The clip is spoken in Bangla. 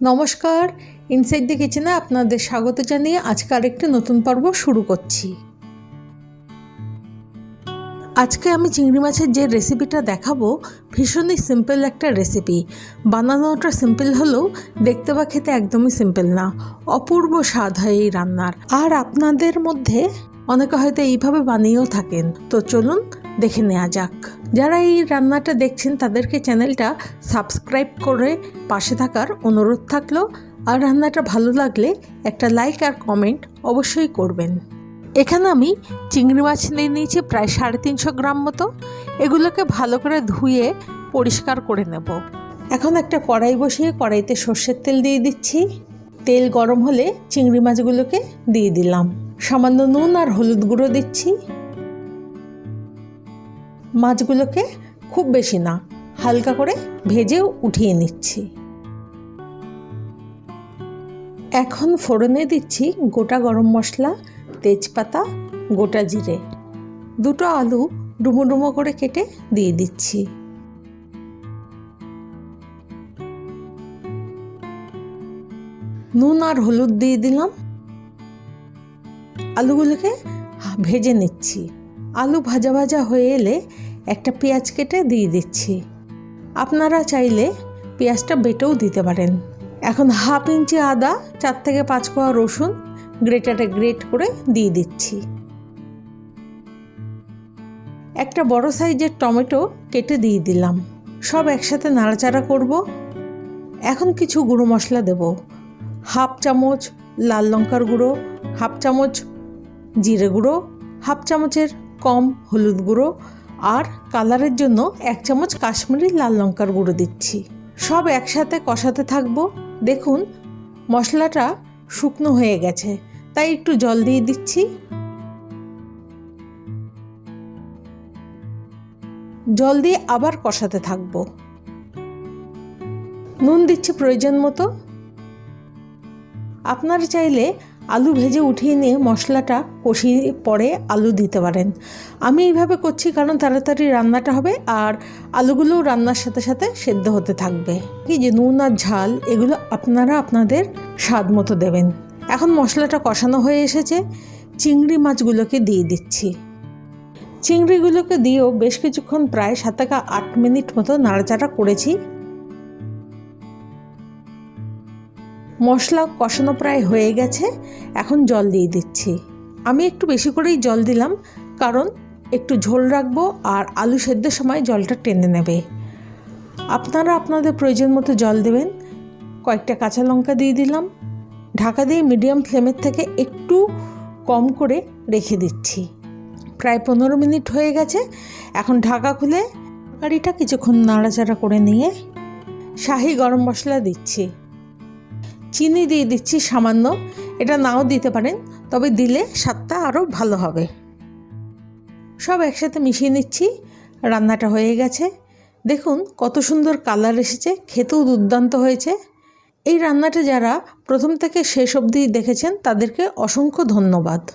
নমস্কার ইনসাইড দ্য কিচেনে আপনাদের স্বাগত জানিয়ে আজকে আরেকটি নতুন পর্ব শুরু করছি। আজকে আমি চিংড়ি মাছের যে রেসিপিটা দেখাবো, ভীষণই সিম্পল একটা রেসিপি বানানোটা সিম্পল হলেও দেখতে বা খেতে একদমই সিম্পল না, অপূর্ব স্বাদ হয় এই রান্নার। আর আপনাদের মধ্যে অনেকে হয়তো এইভাবে বানিয়েও থাকেন। তো চলুন দেখে নেওয়া যাক। যারা এই রান্নাটা দেখছেন, তাদেরকে চ্যানেলটা সাবস্ক্রাইব করে পাশে থাকার অনুরোধ থাকল। আর রান্নাটা ভালো লাগলে একটা লাইক আর কমেন্ট অবশ্যই করবেন। এখানে আমি চিংড়ি মাছ নিয়ে নিয়েছি প্রায় সাড়ে তিনশো গ্রাম মতো। এগুলোকে ভালো করে ধুয়ে পরিষ্কার করে নেব। এখন একটা কড়াই বসিয়ে কড়াইতে সর্ষের তেল দিয়ে দিচ্ছি। তেল গরম হলে চিংড়ি মাছগুলোকে দিয়ে দিলাম। সামান্য নুন আর হলুদ গুঁড়ো দিচ্ছি। মাছগুলোকে খুব বেশি না, হালকা করে ভেজেও উঠিয়ে নিচ্ছি। এখন ফোড়নে দিচ্ছি গোটা গরম মশলা, তেজপাতা, গোটা জিরে। দুটো আলু ডুমো ডুমো করে কেটে দিয়ে দিচ্ছি। নুন আর হলুদ দিয়ে দিলাম। আলুগুলোকে ভেজে নিচ্ছি। আলু ভাজা ভাজা হয়ে এলে একটা পেঁয়াজ কেটে দিয়ে দিচ্ছি। আপনারা চাইলে পেঁয়াজটা বেটেও দিতে পারেন। এখন হাফ ইঞ্চি আদা, চার থেকে পাঁচ কোয়া রসুন গ্রেটারে গ্রেট করে দিয়ে দিচ্ছি। একটা বড় সাইজের টমেটো কেটে দিয়ে দিলাম। সব একসাথে নাড়াচাড়া করব। এখন কিছু গুঁড়ো মশলা দেব। হাফ চামচ লাল লঙ্কার গুঁড়ো, হাফ চামচ জিরে গুঁড়ো, হাফ চামচের কম হলুদ গুঁড়ো আর কালারের জন্য এক চামচ কাশ্মীরি লাল লঙ্কার গুঁড়ো দিচ্ছি। সব একসাথে কষাতে থাকব। দেখুন, মশলাটা শুকনো হয়ে গেছে, তাই একটু জল দিয়ে দিচ্ছি। জল দিয়ে আবার কষাতে থাকব। নুন দিচ্ছি প্রয়োজন মতো। আপনারা চাইলে আলু ভেজে উঠিয়ে নিয়ে মশলাটা কষিয়ে পরে আলু দিতে পারেন। আমি এইভাবে করছি কারণ তাড়াতাড়ি রান্নাটা হবে আর আলুগুলোও রান্নার সাথে সাথে সেদ্ধ হতে থাকবে। কি যে নুন আর ঝাল, এগুলো আপনারা আপনাদের স্বাদ মতো দেবেন। এখন মশলাটা কষানো হয়ে এসেছে। চিংড়ি মাছগুলোকে দিয়ে দিচ্ছি। চিংড়িগুলোকে দিয়েও বেশ কিছুক্ষণ, প্রায় সাত থেকে আট মিনিট মতো নাড়াচাড়া করেছি। মশলা কষানো প্রায় হয়ে গেছে, এখন জল দিয়ে দিচ্ছি। আমি একটু বেশি করেই জল দিলাম, কারণ একটু ঝোল রাখব আর আলু সেদ্ধর সময় জলটা টেনে নেবে। আপনারা আপনাদের প্রয়োজন মতো জল দেবেন। কয়েকটা কাঁচা লঙ্কা দিয়ে দিলাম। ঢাকা দিয়ে মিডিয়াম ফ্লেমের থেকে একটু কম করে রেখে দিচ্ছি। প্রায় পনেরো মিনিট হয়ে গেছে। এখন ঢাকা খুলে তরকারিটা কিছুক্ষণ নাড়াচাড়া করে নিয়ে শাহি গরম মশলা দিচ্ছি। চিনি দিয়ে দিচ্ছি সামান্য। এটা নাও দিতে পারেন, তবে দিলে স্বাদটা আরও ভালো হবে। সব একসাথে মিশিয়ে নিচ্ছি, রান্নাটা হয়ে গেছে। দেখুন কত সুন্দর কালার এসেছে, খেতেও দুর্দান্ত হয়েছে। এই রান্নাটা যারা প্রথম থেকে শেষ অবধি দেখেছেন, তাদেরকে অসংখ্য ধন্যবাদ।